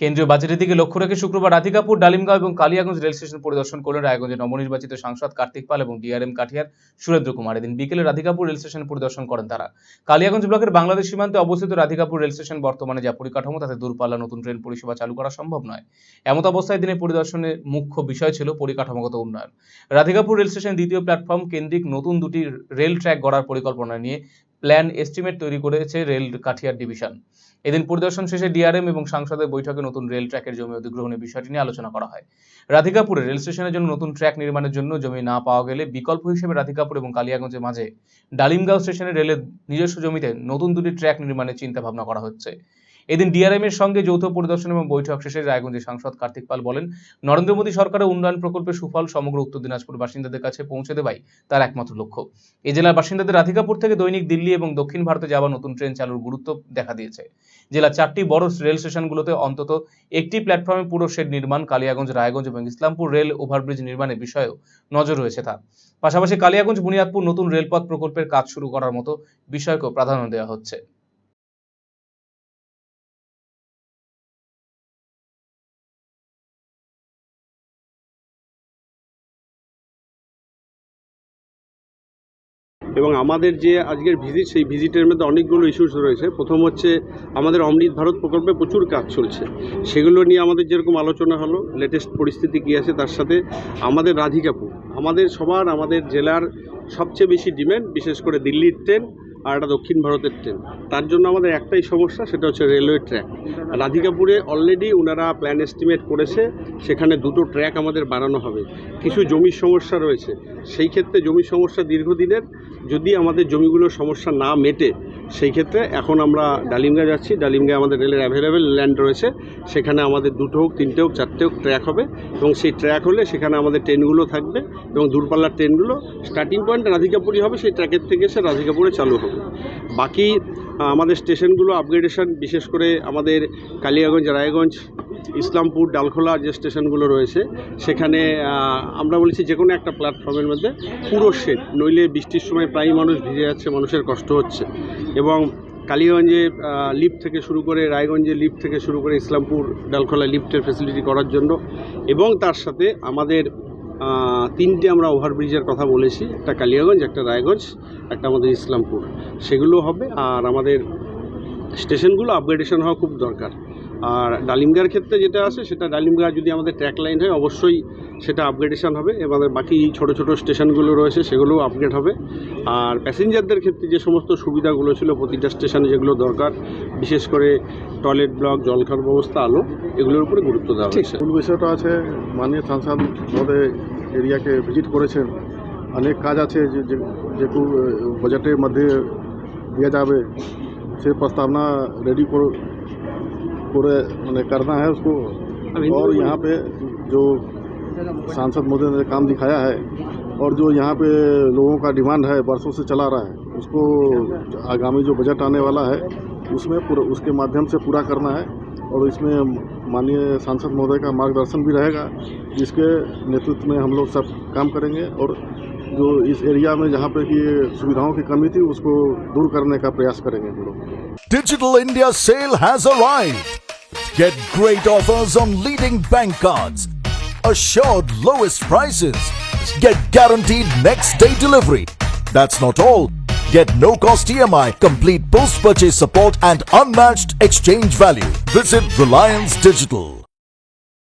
কেন্দ্রীয় বাজেটের দিকে লক্ষ্য রেখে শুক্রবার রাধিকাপুর, ডালিমগাঁও এবং কালিয়াগঞ্জ রেল স্টেশন পরিদর্শন করলেন রায়গঞ্জের নবনির্বাচিত সাংসদ কার্তিক পাল এবং ডিআরএম কাঠিয়ার সুরেন্দ্র কুমার। এদিন বিকেলে রাধিকাপুর রেল স্টেশন পরিদর্শন করেন তারা। কালিয়াগঞ্জ ব্লকের বাংলাদেশ সীমান্তে অবস্থিত রাধিকাপুর রেল স্টেশন বর্তমানে যা পরিকাঠামো, তাতে দূরপাল্লা নতুন ট্রেন পরিষেবা চালু করা সম্ভব নয়। এমত অবস্থায় দিনে পরিদর্শনের মুখ্য বিষয় ছিল পরিকাঠামোগত উন্নয়ন। রাধিকাপুর রেল স্টেশন দ্বিতীয় প্ল্যাটফর্ম কেন্দ্রিক নতুন দুটি রেল ট্র্যাক গড়ার পরিকল্পনা নিয়ে প্ল্যান এস্টিমেট তৈরি করেছে রেল কাঠিয়ার ডিভিশন এদিন পরিদর্শন শেষে ডিআরএম এবং সাংসদের বৈঠকে নতুন রেল ট্র্যাকের জমি অধিগ্রহণের বিষয়টি নিয়ে আলোচনা করা হয়। রাধিকাপুরে রেল স্টেশনের জন্য নতুন ট্র্যাক নির্মাণের জন্য জমি না পাওয়া গেলে বিকল্প হিসেবে রাধিকাপুর এবং কালিয়াগঞ্জের মাঝে ডালিমগাঁও স্টেশনে রেলের নিজস্ব জমিতে নতুন দুটি ট্র্যাক নির্মাণের চিন্তা ভাবনা করা হচ্ছে। এদিন ডিআরএম এর সঙ্গে যৌথ পরিদর্শন এবং বৈঠক শেষে রায়গঞ্জের সাংসদ কার্তিক পাল বলেন, নরেন্দ্র মোদী সরকারের উন্নয়ন প্রকল্পের সুফল সমগ্র উত্তর দিনাজপুর বাসিন্দাদের কাছে পৌঁছে দেওয়াই তার একমাত্র লক্ষ্য। এই জেলার বাসিন্দাদের রাধিকাপুর থেকে দৈনিক দিল্লি এবং দক্ষিণ ভারতে যাওয়া নতুন ট্রেন চালুর গুরুত্ব দেখা দিয়েছে। জেলার চারটি বড় রেল স্টেশনগুলোতে অন্তত একটি প্ল্যাটফর্মে পুরো শেড নির্মাণ, কালিয়াগঞ্জ, রায়গঞ্জ এবং ইসলামপুর রেল ওভারব্রিজ নির্মাণের বিষয়েও নজর রয়েছে তার। পাশাপাশি কালিয়াগঞ্জ, বুনিয়াদপুর নতুন রেলপথ প্রকল্পের কাজ শুরু করার মতো বিষয়কেও প্রাধান্য দেওয়া হচ্ছে। এবং আমাদের যে আজকের ভিজিট সেই ভিজিটের মধ্যে অনেকগুলো ইস্যুস রয়েছে। প্রথম হচ্ছে আমাদের অমৃত ভারত প্রকল্পে প্রচুর কাজ চলছে। সেগুলো নিয়ে আমাদের যেরকম আলোচনা হলো লেটেস্ট পরিস্থিতি কী আছে তার সাথে আমাদের রাধিকাপুর। আমাদের সবার, আমাদের জেলার সবচেয়ে বেশি ডিমান্ড বিশেষ করে দিল্লির ট্রেন আর একটা দক্ষিণ ভারতের ট্রেন তার জন্য আমাদের একটাই সমস্যা, সেটা হচ্ছে রেলওয়ে ট্র্যাক রাধিকাপুরে অলরেডি ওনারা প্ল্যান এস্টিমেট করেছে, সেখানে দুটো ট্র্যাক আমাদের বানানো হবে। কিছু জমির সমস্যা রয়েছে। সেই ক্ষেত্রে জমির সমস্যা দীর্ঘদিনের যদি আমাদের জমিগুলোর সমস্যা না মেটে, সেই ক্ষেত্রে এখন আমরা ডালিমগা যাচ্ছি। ডালিমগায় আমাদের রেলের অ্যাভেলেবেল ল্যান্ড রয়েছে। সেখানে আমাদের দুটো হোক, তিনটে হোক, চারটে হোক ট্র্যাক হবে এবং সেই ট্র্যাক হলে সেখানে আমাদের ট্রেনগুলো থাকবে এবং দূরপাল্লার ট্রেনগুলো স্টার্টিং পয়েন্ট রাধিকাপুরই হবে, সেই ট্র্যাকের থেকে এসে রাধিকাপুরে চালু হবে। বাকি আমাদের স্টেশনগুলো আপগ্রেডেশন বিশেষ করে আমাদের কালিয়াগঞ্জ, রায়গঞ্জ ইসলামপুর ডালখোলা যে স্টেশনগুলো রয়েছে, সেখানে আমরা বলেছি যে কোনো একটা প্ল্যাটফর্মের মধ্যে পুরো শেড নইলে বৃষ্টির সময় প্রায়ই মানুষ ভিজে যাচ্ছে, মানুষের কষ্ট হচ্ছে। এবং কালীগঞ্জে লিফট থেকে শুরু করে রায়গঞ্জে লিফট থেকে শুরু করে ইসলামপুর ডালখোলা লিফটের ফেসিলিটি করার জন্য। এবং তার সাথে আমাদের তিনটে আমরা ওভারব্রিজের কথা বলেছি, একটা কালিয়াগঞ্জ একটা রায়গঞ্জ, একটা আমাদের ইসলামপুর। সেগুলো হবে, আর আমাদের স্টেশনগুলো আপগ্রেডেশন হওয়া খুব দরকার। আর ডালিমগার ক্ষেত্রে যেটা আছে সেটা ডালিমগা যদি আমাদের ট্র্যাক লাইন হয় অবশ্যই সেটা আপগ্রেডেশন হবে এবং বাকি ছোট ছোট স্টেশনগুলো রয়েছে সেগুলোও আপগ্রেড হবে। আর প্যাসেঞ্জারদের ক্ষেত্রে যে সমস্ত সুবিধাগুলো ছিল প্রতিটা স্টেশনে যেগুলো দরকার বিশেষ করে টয়লেট ব্লক জল খাওয়ার ব্যবস্থা আলো এগুলোর উপরে গুরুত্ব দেওয়া হয়েছে। মূল বিষয়টা আছে মাননীয় সাংসদ মহোদয় এরিয়াকে ভিজিট করেছেন। অনেক কাজ আছে যে যেটু বাজেটের মধ্যে দেওয়া যাবে। সে প্রস্তাবনা रेडी पूरे मैंने करना है उसको। और यहाँ पे जो सांसद मोदी ने काम दिखाया है और जो यहाँ पे लोगों का डिमांड है बरसों से चला रहा है उसको आगामी जो बजट आने वाला है उसमें पूरा उसके माध्यम से पूरा करना है और इसमें माननीय सांसद महोदय का मार्गदर्शन भी रहेगा जिसके नेतृत्व में हम लोग सब काम करेंगे और जो इस एरिया में जहाँ पे कि सुविधाओं की कमी थी उसको दूर करने का प्रयास करेंगे हम लोग Digital India sale has arrived. Get great offers on leading bank cards. Assured lowest prices. Get guaranteed next day delivery. That's not all. Get no cost EMI, complete post purchase support, and unmatched exchange value. Visit Reliance Digital.